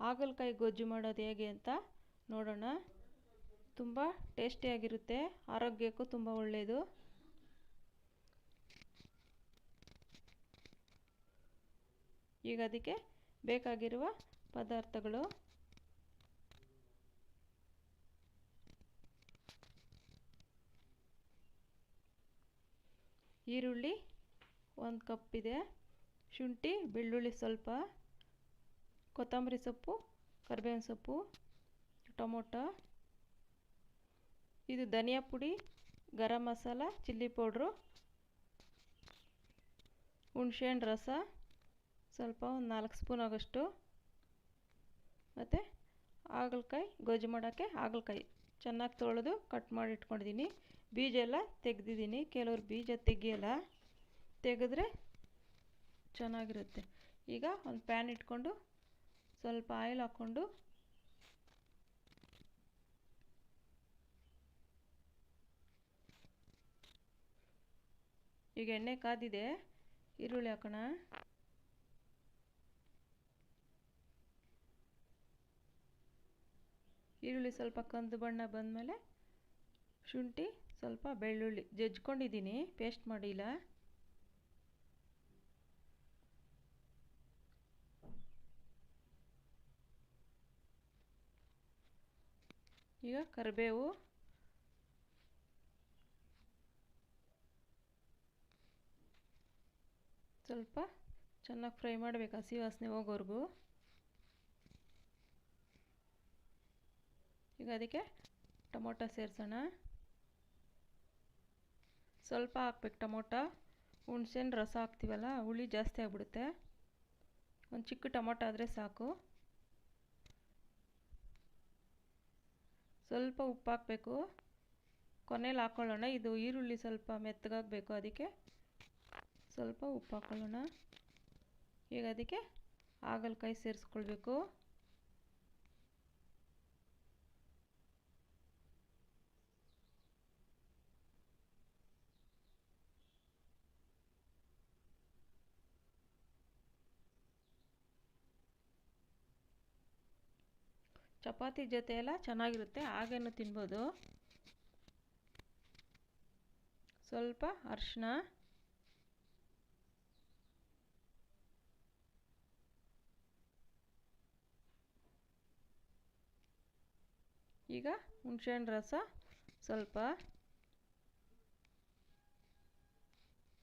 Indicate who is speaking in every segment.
Speaker 1: ಹಾಗಲಕಾಯಿ ಗೊಜ್ಜು ಮಾಡೋದು ಹೇಗೆ ಅಂತ ನೋಡೋಣ. ತುಂಬ ಟೇಸ್ಟಿಯಾಗಿರುತ್ತೆ ಆರೋಗ್ಯಕ್ಕೂ ತುಂಬ ಒಳ್ಳೆಯದು ಈಗ ಅದಕ್ಕೆ ಬೇಕಾಗಿರುವ ಪದಾರ್ಥಗಳು. ಈರುಳ್ಳಿ ಒಂದು ಕಪ್ ಇದೆ. ಶುಂಠಿ, ಬೆಳ್ಳುಳ್ಳಿ ಸ್ವಲ್ಪ. ಕೊತ್ತಂಬರಿ ಸೊಪ್ಪು, ಕರಿಬೇವಿನ ಸೊಪ್ಪು, ಟೊಮೊಟೊ, ಇದು ಧನಿಯಾ ಪುಡಿ, ಗರಂ ಮಸಾಲ, ಚಿಲ್ಲಿ ಪೌಡ್ರು, ಹುಣ್ಸೆಹಣ್ಣು ರಸ, ಸ್ವಲ್ಪ ಒಂದು ನಾಲ್ಕು ಸ್ಪೂನ್ ಆಗೋಷ್ಟು. ಮತ್ತು ಹಾಗಲಕಾಯಿ, ಗೊಜ್ಜು ಮಾಡೋಕ್ಕೆ ಹಾಗಲಕಾಯಿ. ಚೆನ್ನಾಗಿ ತೊಳೆದು ಕಟ್ ಮಾಡಿ ಇಟ್ಕೊಂಡಿದ್ದೀನಿ ಬೀಜ ಎಲ್ಲ ತೆಗೆದಿದ್ದೀನಿ ಕೆಲವ್ರು ಬೀಜ ತೆಗಿಯಲ್ಲ. ತೆಗೆದ್ರೆ ಚೆನ್ನಾಗಿರುತ್ತೆ. ಈಗ ಒಂದು ಪ್ಯಾನ್ ಇಟ್ಕೊಂಡು ಸ್ವಲ್ಪ ಆಯಿಲ್ ಹಾಕ್ಕೊಂಡು ಈಗ ಎಣ್ಣೆ ಕಾದಿದೆ, ಈರುಳ್ಳಿ ಹಾಕೋಣ. ಈರುಳ್ಳಿ ಸ್ವಲ್ಪ ಕಂದು ಬಣ್ಣ ಬಂದಮೇಲೆ ಶುಂಠಿ, ಸ್ವಲ್ಪ ಬೆಳ್ಳುಳ್ಳಿ ಜಜ್ಕೊಂಡಿದ್ದೀನಿ ಪೇಸ್ಟ್ ಮಾಡಿಲ್ಲ. ಈಗ ಕರಿಬೇವು. ಸ್ವಲ್ಪ ಚೆನ್ನಾಗಿ ಫ್ರೈ ಮಾಡಬೇಕು ಹಸಿ ವಾಸನೆ ಹೋಗೋವರೆಗೂ. ಈಗ ಅದಕ್ಕೆ ಟೊಮೊಟೊ ಸೇರಿಸೋಣ. ಸ್ವಲ್ಪ ಹಾಕ್ಬೇಕು ಟೊಮೊಟೊ. ಹುಣ್ಸೆಹಣ್ಣು ರಸ ಹಾಕ್ತೀವಲ್ಲ, ಹುಳಿ ಜಾಸ್ತಿ ಆಗಿಬಿಡುತ್ತೆ. ಒಂದು ಚಿಕ್ಕ ಟೊಮೊಟೊ ಆದರೆ ಸಾಕು. ಸ್ವಲ್ಪ ಉಪ್ಪು ಹಾಕಬೇಕು ಕೊನೆಯಲ್ಲಿ ಹಾಕ್ಕೊಳ್ಳೋಣ ಇದು ಈರುಳ್ಳಿ ಸ್ವಲ್ಪ ಮೆತ್ತಗಾಗಬೇಕು. ಅದಕ್ಕೆ ಸ್ವಲ್ಪ ಉಪ್ಪು ಹಾಕ್ಕೊಳ್ಳೋಣ ಈಗ ಅದಕ್ಕೆ ಹಾಗಲಕಾಯಿ ಸೇರಿಸ್ಕೊಳ್ಬೇಕು. ಚಪಾತಿ ಜೊತೆ ಎಲ್ಲ ಚೆನ್ನಾಗಿರುತ್ತೆ, ಹಾಗೇನು ತಿನ್ಬೋದು? ಸ್ವಲ್ಪ ಅರಿಶಿನ ಈಗ ಹುಣಸೆಹಣ್ಣು ರಸ, ಸ್ವಲ್ಪ.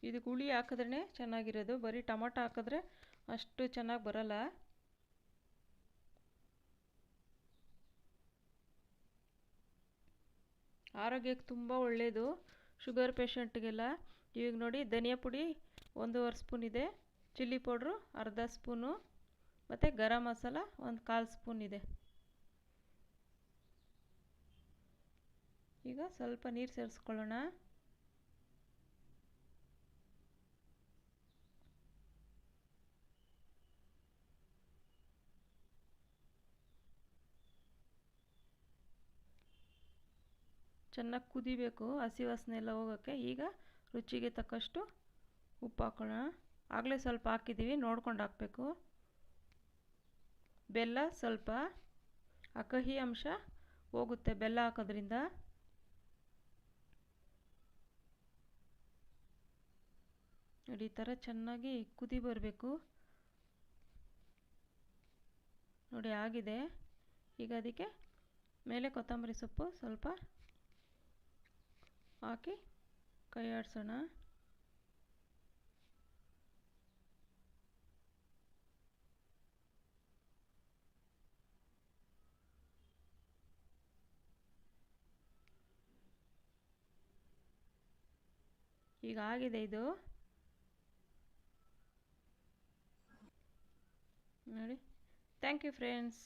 Speaker 1: ಇದಕ್ಕೆ ಹುಳಿ ಹಾಕಿದ್ರೆ ಚೆನ್ನಾಗಿರೋದು, ಬರೀ ಟೊಮೊಟೊ ಹಾಕಿದ್ರೆ ಅಷ್ಟು ಚೆನ್ನಾಗಿ ಬರೋಲ್ಲ. ಆರೋಗ್ಯಕ್ಕೆ ತುಂಬ ಒಳ್ಳೆಯದು ಶುಗರ್ ಪೇಷಂಟ್ಗೆಲ್ಲ ಈಗ ನೋಡಿ ಧನಿಯಾ ಪುಡಿ ಒಂದೂವರೆ ಸ್ಪೂನ್ ಇದೆ. ಚಿಲ್ಲಿ ಪೌಡ್ರು ಅರ್ಧ ಸ್ಪೂನು ಮತ್ತು ಗರಂ ಮಸಾಲ ಒಂದು ಕಾಲು ಸ್ಪೂನ್ ಇದೆ. ಈಗ ಸ್ವಲ್ಪ ನೀರು ಸೇರಿಸ್ಕೊಳ್ಳೋಣ. ಚೆನ್ನಾಗಿ ಕುದಿಬೇಕು, ಹಸಿ ವಾಸನೆ ಎಲ್ಲ ಹೋಗೋಕ್ಕೆ ಈಗ ರುಚಿಗೆ ತಕ್ಕಷ್ಟು ಉಪ್ಪು ಹಾಕೊಳ್ಳೋಣ. ಆಗಲೇ ಸ್ವಲ್ಪ ಹಾಕಿದ್ದೀವಿ, ನೋಡ್ಕೊಂಡು ಹಾಕಬೇಕು. ಬೆಲ್ಲ ಸ್ವಲ್ಪ ಆ ಕಹಿ ಅಂಶ ಹೋಗುತ್ತೆ ಬೆಲ್ಲ ಹಾಕೋದ್ರಿಂದ. ನೋಡಿ, ಈ ಥರ ಚೆನ್ನಾಗಿ ಕುದಿ ಬರಬೇಕು. ನೋಡಿ, ಆಗಿದೆ. ಈಗ ಅದಕ್ಕೆ ಮೇಲೆ ಕೊತ್ತಂಬರಿ ಸೊಪ್ಪು ಸ್ವಲ್ಪ ಹಾಕಿ ಕೈ ಆಡಿಸೋಣ ಈಗ ಆಗಿದೆ ಇದು. ನೋಡಿ. Thank you friends